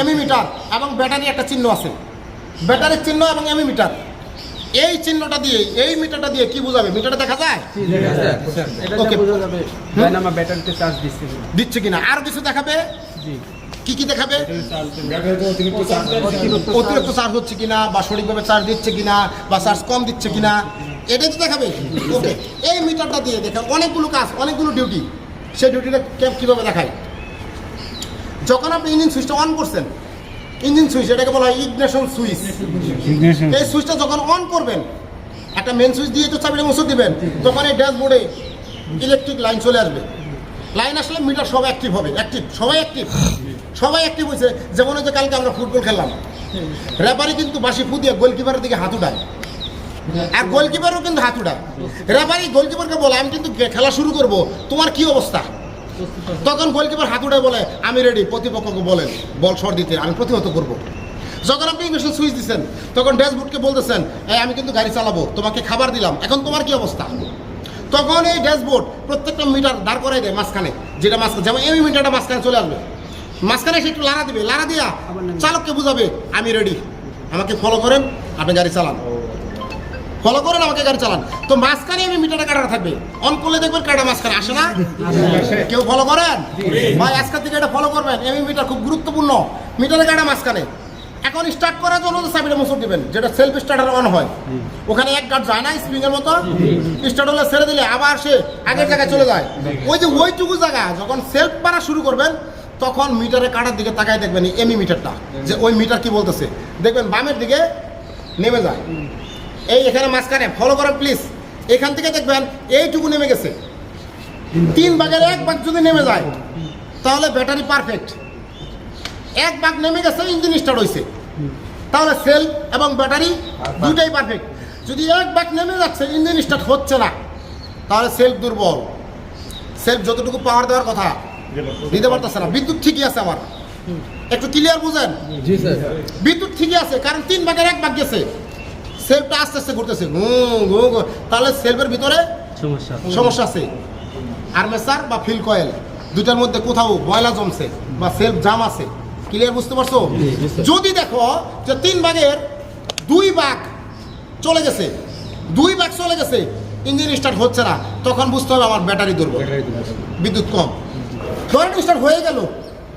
এমি metre এবং battery একটা চিহ্ন আছে। ব্যাটারির চিহ্ন এবং এমি মিটার এই চিহ্নটা দিয়ে এই মিটারটা দিয়ে কি বোঝাবে? মিটারটা দেখা যায়? এটা Okay. দিয়ে বোঝা ব্যাটারিতে চার্জ দিচ্ছে কিনা। দিচ্ছে কিনা? আর কিছু দেখাবে? জি। কি কি দেখাবে? অতিরিক্ত অতিরিক্ত চার্জ হচ্ছে কিনা বা সঠিকভাবে চার্জ দিচ্ছে কিনা বা চার্জ কম দিচ্ছে কিনা? এটাই তো দেখাবে? ওকে এই মিটারটা দিয়ে দেখা অনেকগুলো কাজ অনেকগুলো ডিউটি সেই ডিউটিটা কে- কীভাবে দেখায়? যখন আপনি ইঞ্জিন সুইচটা অন করছেন ইঞ্জিন সুইচ এটাকে বলা হয় ইগনেশন সুইচ এই সুইচটা যখন অন করবেন একটা মেন সুইচ দিয়ে তো চাবিটা মুছে দিবেন তখন এই ড্যাশবোর্ডে ইলেকট্রিক লাইন চলে আসবে। লাইন আসলে মিটার সবাই অ্যাক্টিভ হবে অ্যাক্টিভ সবাই অ্যাক্টিভ সবাই অ্যাক্টিভ হয়েছে যেমন হচ্ছে কালকে আমরা ফুটবল খেললাম। রেফারি কিন্তু বাসি ফু দিয়ে গোলকিপারের দিকে হাত উঠায়। আর গোলকিপারও কিন্তু হাত উঠায়। রেফারি গোলকিপারকে বলে আমি কিন্তু খেলা শুরু করব তোমার কি অবস্থা? তখন গোলকিপার হাত উঠায় বলে আমি রেডি প্রতিপক্ষকে বলেন বল শট দিতে আমি প্রতিহত করব। যখন আপনি ইংলিশে সুইচ দিচ্ছেন তখন ড্যাশবোর্ডকে বলতেছেন এই আমি কিন্তু গাড়ি চালাবো তোমাকে খাবার দিলাম এখন তোমার কি অবস্থা? তখন এই ড্যাশবোর্ড প্রত্যেকটা মিটার দাঁড় করাই দেয় মাঝখানে যেটা মাঝখানে যেমন এই মিটারটা মাঝখানে চলে আসবে। মাঝখানে সে একটু লাড়া দিবে লাড়া দিয়া চালককে বুঝাবে আমি রেডি আমাকে ফলো করেন আপনি গাড়ি চালান। ফলো করেন, আমাকে গাড়ি চালান। তো মাঝখানে আমি মিটারে কাটা থাকবে। অন করলে দেখবেন কাটা মাঝখানে আসে না? কেউ ফলো করেন? ভাই, আজকের থেকে এটা ফলো করবেন। এমি মিটার খুব গুরুত্বপূর্ণ। মিটারে কাটা মাঝখানে। এখন স্টার্ট করার জন্য চাবিটা মুসর দিবেন, যেটা সেলফ স্টার্টার অন হয়। ওখানে এক গার্ড যায় না স্প্রিং এর মতো। স্টার্ট হলে ছেড়ে দিলে আবার সে আগের জায়গায় চলে যায়। ওই যে ওইটুকু জায়গা, যখন সেলফ মারা শুরু করবেন, তখন মিটারে কাটার দিকে তাকায় দেখবেন এমি মিটারটা। যে ওই মিটার কি বলতেছে? দেখবেন বামের দিকে নেমে যায়। এই এখানে মাঝখানে ফলো করেন প্লিজ এখান থেকে দেখবেন এইটুকু নেমে গেছে। তিন ভাগের এক ভাগ যদি নেমে যায় তাহলে ব্যাটারি পারফেক্ট এক ভাগ নেমে গেছে ইঞ্জিন স্টার্ট হয়েছে তাহলে সেল এবং ব্যাটারি দুটাই পারফেক্ট যদি এক ভাগ নেমে যাচ্ছে ইঞ্জিন স্টার্ট হচ্ছে না তাহলে সেলফ দুর্বল। সেলফ যতটুকু পাওয়ার দেওয়ার কথা দিতে পারতেছে না। বিদ্যুৎ ঠিকই আছে আমার। একটু ক্লিয়ার বুঝেন? বিদ্যুৎ ঠিকই আছে কারণ তিন ভাগের এক ভাগ গেছে। সেলফটা আস্তে আস্তে ঘুরতেছে। তাহলে সেলফের ভিতরে সমস্যা। আছে। আর্মেচার বা ফিল কয়েল দুটার মধ্যে কোথাও ময়লা জমছে বা সেলফ জাম আছে। ক্লিয়ার বুঝতে পারছ? যদি দেখো যে তিন ভাগের দুই ভাগ চলে গেছে দুই ভাগ চলে গেছে ইঞ্জিন স্টার্ট হচ্ছে না তখন বুঝতে হবে আমার ব্যাটারি দুর্বল। বিদ্যুৎ কম। ধরেন স্টার্ট হয়ে গেল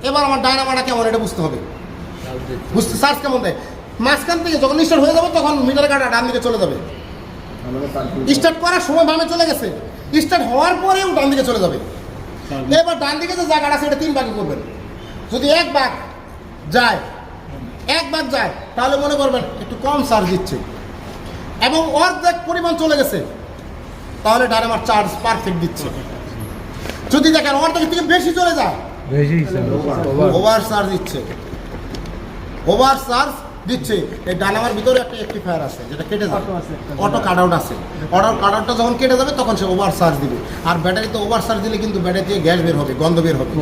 এবার আমার ডায়নামাটা কেমন এটা বুঝতে হবে। বুঝতে চার্জ কেমন দেয়? মাঝখান থেকে যখন স্টার্ট হয়ে যাবে তখন মিটার কাটা ডান দিকে চলে যাবে। স্টার্ট করার সময় বামে চলে গেছে। স্টার্ট হওয়ার পরেও ডান দিকে চলে যাবে। এবার ডান দিকে যে জায়গাটা আছে এটা তিন ভাগে করবেন। যদি এক ভাগ যায় এক ভাগ যায় তাহলে মনে করবেন একটু কম চার্জ দিচ্ছে। এবং অর্ধেক পরিমাণ চলে গেছে তাহলে ডায়নামার চার্জ পারফেক্ট দিচ্ছে। যদি দেখেন অর্ধেক থেকে বেশি চলে যায় ওভার চার্জ দিচ্ছে। ওভার চার্জ দিচ্ছে এই ডানামার ভিতরে একটা একটিফায়ার আছে যেটা কেটে যাবে। অটো কাট আউট আছে। অটো কাট আউটটা যখন কেটে যাবে তখন সে ওভার চার্জ দিবে। আর ব্যাটারিতে ওভার চার্জ দিলে কিন্তু ব্যাটারি থেকে গ্যাস বের হবে গন্ধ বের হবে।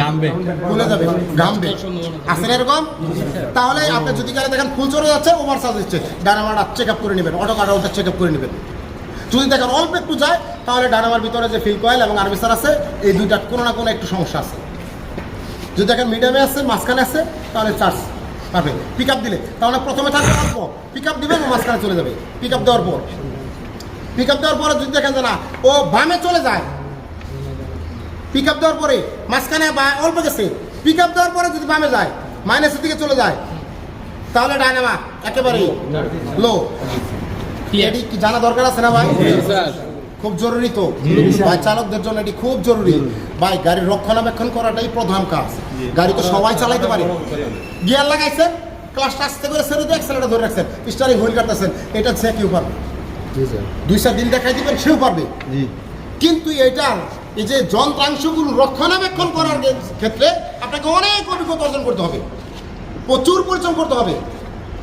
গামবে। ফুলে যাবে ঘামবে আছে এরকম? তাহলে আপনি যদি গাড়ি দেখেন ফুল চলে যাচ্ছে ওভার চার্জ দিচ্ছে। ডানামাটা চেক আপ করে নেবেন অটো কাট আউটটা চেক আপ করে নেবেন। যদি দেখেন অল্প একটু যায় তাহলে ডানামার ভিতরে যে ফিল কয়েল এবং আর্মিসার আছে এই দুইটা কোনো না কোনো একটু সমস্যা আছে। যদি দেখেন মিডিয়ামে আছে মাঝখানে আছে তাহলে চার্জ পাবে পিক আপ দিলে। তাহলে প্রথমে থাকবে অল্প। পিক আপ দিবেন মাঝখানে চলে যাবে। পিক আপ দেওয়ার পর। পিক আপ দেওয়ার পরে যদি দেখেন যে না ও বামে চলে যায়। পিক আপ দেওয়ার পরে মাঝখানে বা অল্প গেছে। পিক আপ দেওয়ার পরে যদি বামে যায় মাইনাসের দিকে চলে যায় তাহলে ডায়নামা একেবারেই লো এটি কি জানা দরকার আছে না ভাই? খুব জরুরি তো। ভাই চালকদের জন্য এটি খুব জরুরি। ভাই গাড়ির রক্ষণাবেক্ষণ করাটাই প্রধান কাজ। গাড়ি তো সবাই চালাইতে পারে। গিয়ার লাগাইছেন ক্লাসটা আস্তে করে ছেড়ে দিয়ে অ্যাক্সেলেটার ধরে রাখছেন স্টারিং হুইল কাটতেছেন এটা সে কেউ পারবে? দুই চার দিন দেখাই দিবেন সেও পারবে। কিন্তু এটার এই যে যন্ত্রাংশগুলো রক্ষণাবেক্ষণ করার ক্ষেত্রে আপনাকে অনেক অভিজ্ঞতা অর্জন করতে হবে। প্রচুর পরিশ্রম করতে হবে।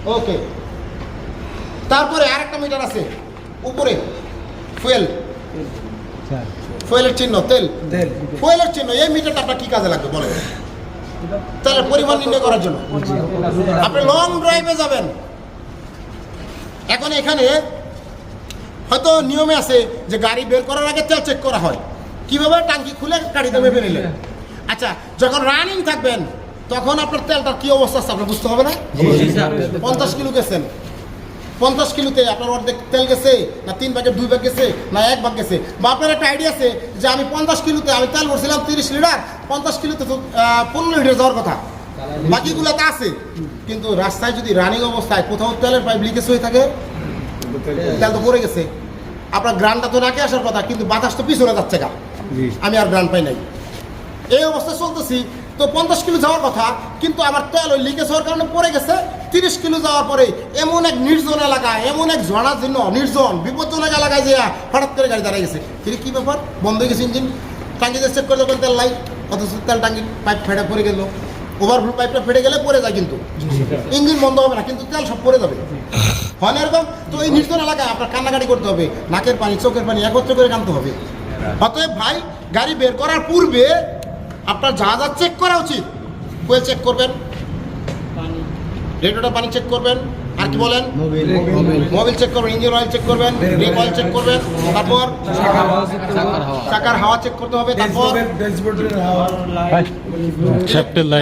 ওকে। তারপরে আরেকটা মিটার আছে। উপরে। ফুয়েল। ফুয়েলের চিহ্ন তেল। তেল। ফুয়েলের চিহ্ন এই মিটারটা আপনার কি কাজে লাগবে বলেন? তাহলে পরিমাণ নির্ণয় করার জন্য। আপনি লং ড্রাইভে যাবেন। এখন এখানে হয়তো নিয়মে আছে যে গাড়ি বের করার আগে তেল চেক করা হয়। কীভাবে? টাঙ্কি খুলে গাড়িতে মেপে নিলেন। আচ্ছা যখন রানিং থাকবেন তখন আপনার তেলটার কি অবস্থা আছে আপনার বুঝতে হবে না? পঞ্চাশ কিলো গেছেন। পঞ্চাশ কিলোতে আপনার অর্ধেক তেল গেছে না তিন ভাগের দুই ভাগ গেছে না এক ভাগ গেছে। বা আপনার একটা আইডিয়া আছে যে আমি পঞ্চাশ কিলোতে আমি তেল ভরছিলাম তিরিশ লিটার পঞ্চাশ কিলোতে তো পনেরো লিটার যাওয়ার কথা। বাকিগুলোতে আছে। কিন্তু রাস্তায় যদি রানিং অবস্থায় কোথাও তেলের পাইপ লিকেজ হয়ে থাকে তেল তো পড়ে গেছে। আপনার গ্রানটা তো নাকে আসার কথা কিন্তু বাতাস তো পিছনে যাচ্ছে গা। আমি আর গ্রান পাই নাই। এই অবস্থায় চলতেছি। তো পঞ্চাশ কিলো যাওয়ার কথা, কিন্তু আমার তেল ওই লিকেজ হওয়ার কারণে পড়ে গেছে। তিরিশ কিলো যাওয়ার পরে এমন এক নির্জন এলাকা, এমন এক ঝর্ণার জন্য নির্জন, বিপজ্জনক এলাকায় যে হঠাৎ করে গাড়ি দাঁড়িয়ে গেছে। কিন্তু কি ব্যাপার? বন্ধ হয়ে গেছে ইঞ্জিন টাঙ্গিতে চেক করে যখন তেল লাই অথচ তেল টাঙ্গি পাইপ ফেটে পড়ে গেল। ওভারফ্লো পাইপটা ফেটে গেলে পড়ে যায় কিন্তু। ইঞ্জিন বন্ধ হবে না, কিন্তু তেল সব পড়ে যাবে। হয় না এরকম? তো এই নির্জন এলাকায় আপনার কান্নাকাটি করতে হবে। নাকের পানি, চোখের পানি একত্র করে কানতে হবে। অতএব ভাই, গাড়ি বের করার পূর্বে আপনার যা যা চেক করা উচিত ফুয়েল চেক করবেন রেডিওটা পানি চেক করবেন আর কি বলেন? মোবিল চেক করবেন ইঞ্জিন অয়েল চেক করবেন ব্রেক অয়েল চেক করবেন তারপর চাকার হাওয়া চেক করতে হবে তারপর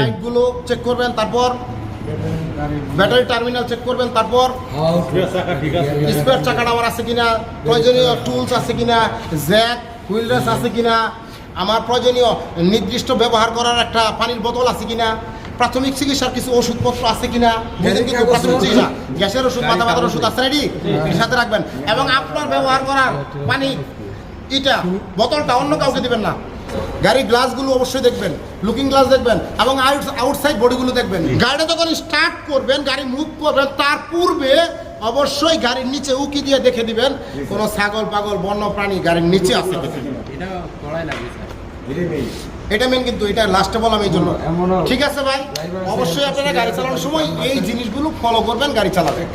লাইটগুলো চেক করবেন তারপর ব্যাটারি টার্মিনাল চেক করবেন তারপর স্পেয়ার চাকাটা আমার আছে কিনা প্রয়োজনীয় টুলস আছে কিনা জ্যাক হুইল আছে কিনা আমার প্রয়োজনীয় নির্দিষ্ট ব্যবহার করার একটা পানির বোতল আছে কিনা? প্রাথমিক চিকিৎসার কিছু ওষুধপত্র আছে কিনা? বুঝলেন কিন্তু প্রাথমিক চিকিৎসা গ্যাসের ওষুধ মাথা ব্যথার ওষুধ আছে রেডি সাথে রাখবেন। এবং আপনার ব্যবহার করার পানি এটা বোতলটা অন্য কাউকে দিবেন না। গাড়ির গ্লাসগুলো অবশ্যই দেখবেন লুকিং গ্লাস দেখবেন এবং আউটসাইড বডিগুলো দেখবেন। গাড়িটা যখন স্টার্ট করবেন গাড়ি মুভ করবেন তার পূর্বে অবশ্যই গাড়ির নিচে উকি দিয়ে দেখে দিবেন কোনো ছাগল পাগল বন্য প্রাণী গাড়ির নিচে আছে এটা কড়াই লাগে স্যার। এটা মেন কিন্তু এটা লাস্টে বললাম এই জন্য। ঠিক আছে ভাই? অবশ্যই আপনারা গাড়ি চালানোর সময় এই জিনিসগুলো ফলো করবেন গাড়ি চালাবেন।